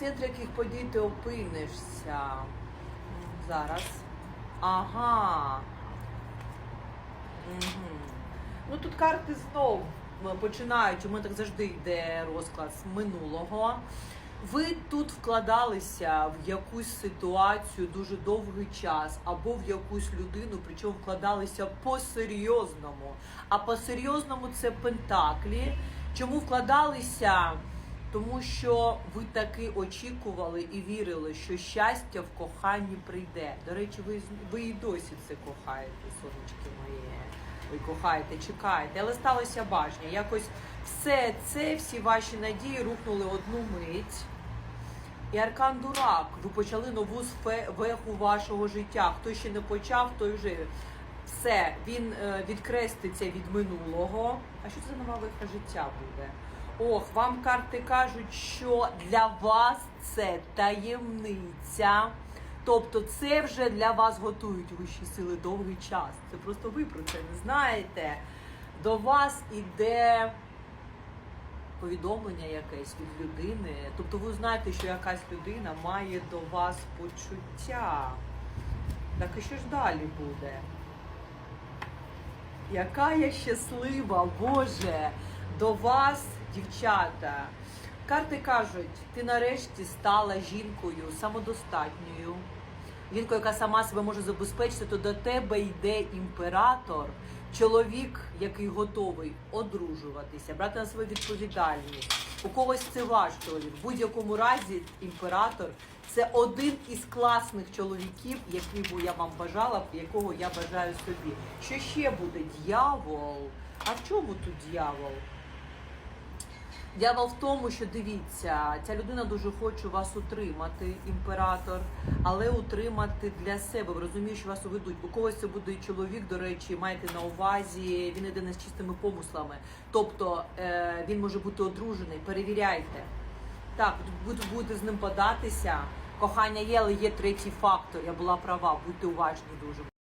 епіцентрі яких подій ти опинишся? Зараз. Ага. Угу. Ну тут карти знов починають, у мене так завжди йде розклад з минулого. Ви тут вкладалися в якусь ситуацію дуже довгий час, або в якусь людину, причому вкладалися по-серйозному. А по-серйозному це пентаклі. Чому вкладалися? Тому що ви таки очікували і вірили, що щастя в коханні прийде. До речі, ви, ви і досі це кохаєте, сонечки мої. Ви кохаєте, чекаєте, але сталося бажання. Якось все це, всі ваші надії рухнули одну мить. І аркан дурак. Ви почали нову веху вашого життя. Хто ще не почав, той вже все. Він е, відкреститься від минулого. А що це за нова веха життя буде? Ох, вам карти кажуть, що для вас це таємниця. Тобто це вже для вас готують вищі сили довгий час. Це просто ви про це не знаєте. До вас іде повідомлення якесь від людини. Тобто ви знаєте, що якась людина має до вас почуття. Так і що ж далі буде? Яка я щаслива, Боже, до вас, дівчата. Карти кажуть, ти нарешті стала жінкою самодостатньою. Жінкою, яка сама себе може забезпечити, то до тебе йде імператор, чоловік, який готовий одружуватися, брати на себе відповідальність. У когось це ваш чоловік. В будь-якому разі імператор це один із класних чоловіків, який би я вам бажала, якого я бажаю собі. Що ще буде? Д'явол. А в чому тут д'явол? Дьявол в тому, що дивіться, ця людина дуже хоче вас утримати, імператор, але утримати для себе. Ви розумієте, що вас уведуть. У когось це буде чоловік, до речі, маєте на увазі, він іде не з чистими помислами. Тобто е, він може бути одружений. Перевіряйте. Так, ви тут будете з ним податися. Кохання є, але є третій фактор. Я була права, будьте уважні дуже.